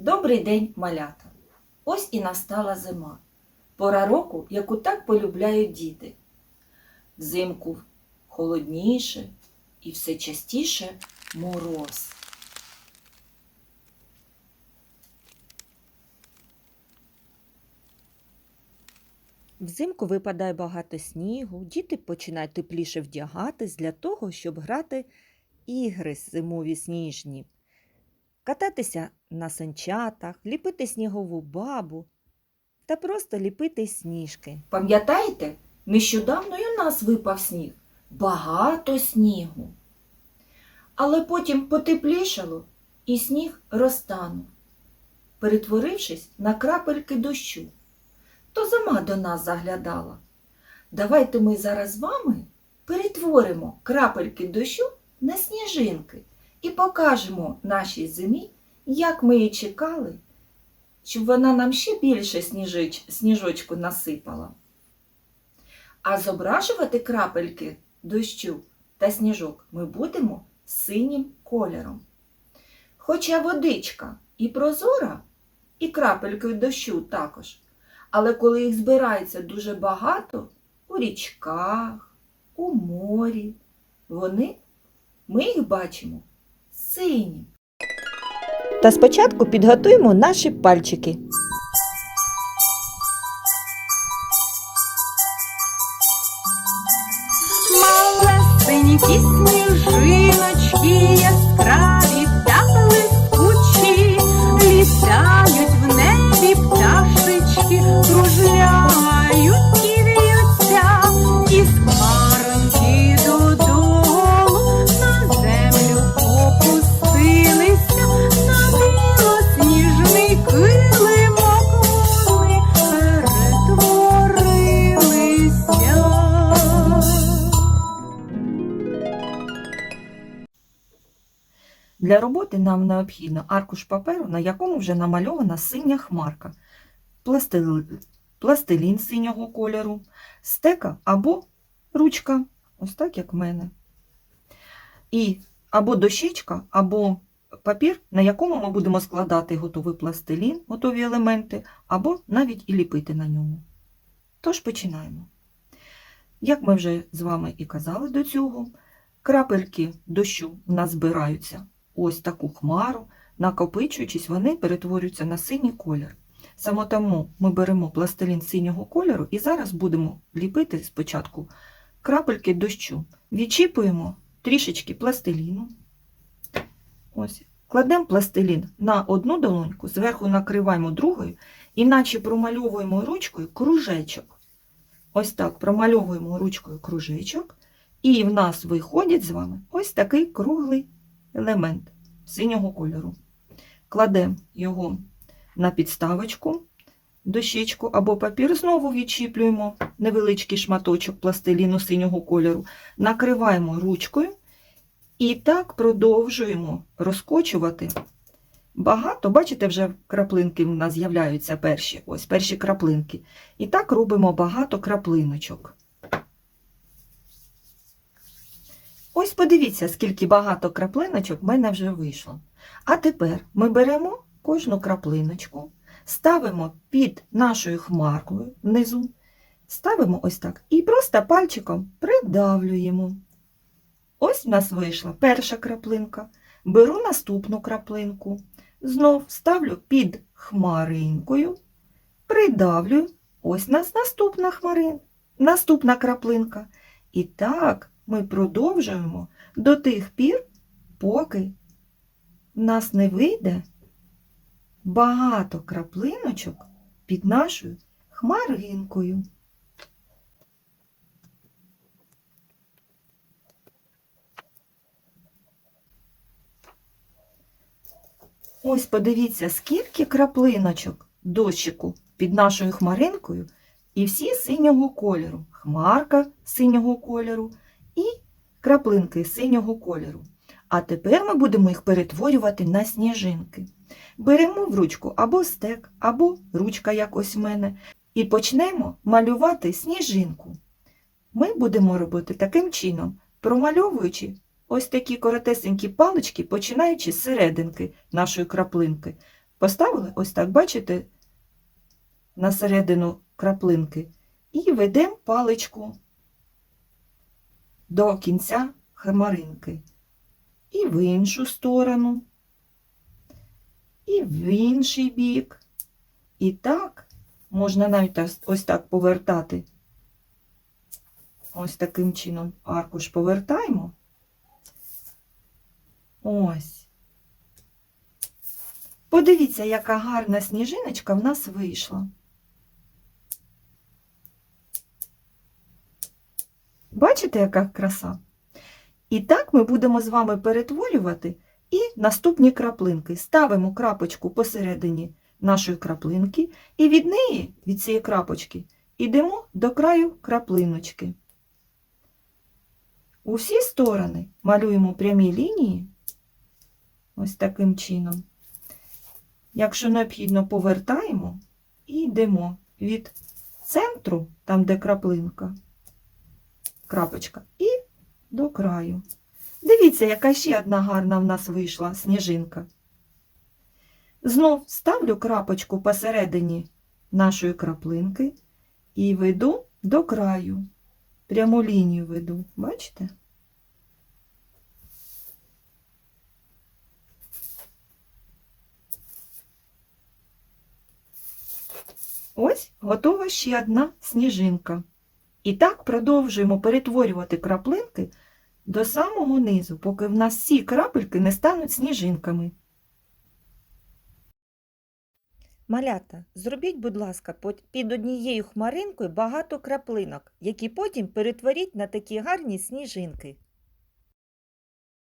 Добрий день, малята! Ось і настала зима. Пора року, яку так полюбляють діти. Взимку холодніше і все частіше мороз. Взимку випадає багато снігу, діти починають тепліше вдягатись для того, щоб грати ігри зимові сніжні, кататися на санчатах, ліпити снігову бабу та просто ліпити сніжки. Пам'ятаєте, нещодавно і у нас випав сніг. Багато снігу. Але потім потеплішало і сніг розтанув, перетворившись на крапельки дощу. То зима до нас заглядала. Давайте ми зараз з вами перетворимо крапельки дощу на сніжинки і покажемо нашій зимі, як ми її чекали, щоб вона нам ще більше сніжич, сніжочку насипала. А зображувати крапельки дощу та сніжок ми будемо синім кольором. Хоча водичка і прозора, і крапельки дощу також. Але коли їх збирається дуже багато у річках, у морі, вони, ми їх бачимо сині. Та спочатку підготуємо наші пальчики. Малесенькі сніжиночки Для роботи нам необхідно аркуш паперу, на якому вже намальована синя хмарка, пластилін синього кольору, стека або ручка, ось так як в мене. І або дощечка, або папір, на якому ми будемо складати готовий пластилін, готові елементи, або навіть і ліпити на ньому. Тож починаємо. Як ми вже з вами і казали до цього, крапельки дощу в нас збираються ось таку хмару, накопичуючись, вони перетворюються на синій колір. Саме тому ми беремо пластилін синього кольору і зараз будемо ліпити спочатку крапельки дощу. Відчіпуємо трішечки пластиліну. Ось. Кладемо пластилін на одну долоньку, зверху накриваємо другою, і наче промальовуємо ручкою кружечок. Ось так промальовуємо ручкою кружечок, і в нас виходить з вами ось такий круглий елемент синього кольору. Кладемо його на підставочку, дощечку або папір, знову відчіплюємо невеличкий шматочок пластиліну синього кольору, накриваємо ручкою і так продовжуємо розкочувати. Багато, бачите, вже краплинки в нас з'являються перші, ось перші краплинки. І так робимо багато краплиночок. Ось подивіться, скільки багато краплиночок в мене вже вийшло. А тепер ми беремо кожну краплиночку, ставимо під нашою хмаркою внизу, ставимо ось так і просто пальчиком придавлюємо. Ось в нас вийшла перша краплинка. Беру наступну краплинку, знов ставлю під хмаринкою, придавлю. Ось у нас наступна хмарин, наступна краплинка. І так ми продовжуємо до тих пір, поки в нас не вийде багато краплиночок під нашою хмаринкою. Ось подивіться, скільки краплиночок дощику під нашою хмаринкою, і всі синього кольору. Хмарка синього кольору і краплинки синього кольору. А тепер ми будемо їх перетворювати на сніжинки. Беремо в ручку або стек, або ручка, як ось в мене, і почнемо малювати сніжинку. Ми будемо робити таким чином, промальовуючи ось такі коротесенькі палички, починаючи з серединки нашої краплинки. Поставили ось так, бачите, на середину краплинки. І ведемо паличку до кінця хмаринки. І в іншу сторону, і в інший бік. І так можна навіть ось- так повертати. Ось таким чином аркуш повертаємо. Ось. Подивіться, яка гарна сніжиночка в нас вийшла. Бачите, яка краса? І так ми будемо з вами перетворювати і наступні краплинки. Ставимо крапочку посередині нашої краплинки, і від неї, від цієї крапочки, йдемо до краю краплиночки. У всі сторони малюємо прямі лінії ось таким чином. Якщо необхідно, повертаємо і йдемо від центру, там де краплинка, крапочка, і до краю. Дивіться, яка ще одна гарна в нас вийшла сніжинка. Знов ставлю крапочку посередині нашої краплинки і веду до краю. Пряму лінію веду, бачите? Ось готова ще одна сніжинка. І так продовжуємо перетворювати краплинки до самого низу, поки в нас всі крапельки не стануть сніжинками. Малята, зробіть, будь ласка, під однією хмаринкою багато краплинок, які потім перетворіть на такі гарні сніжинки.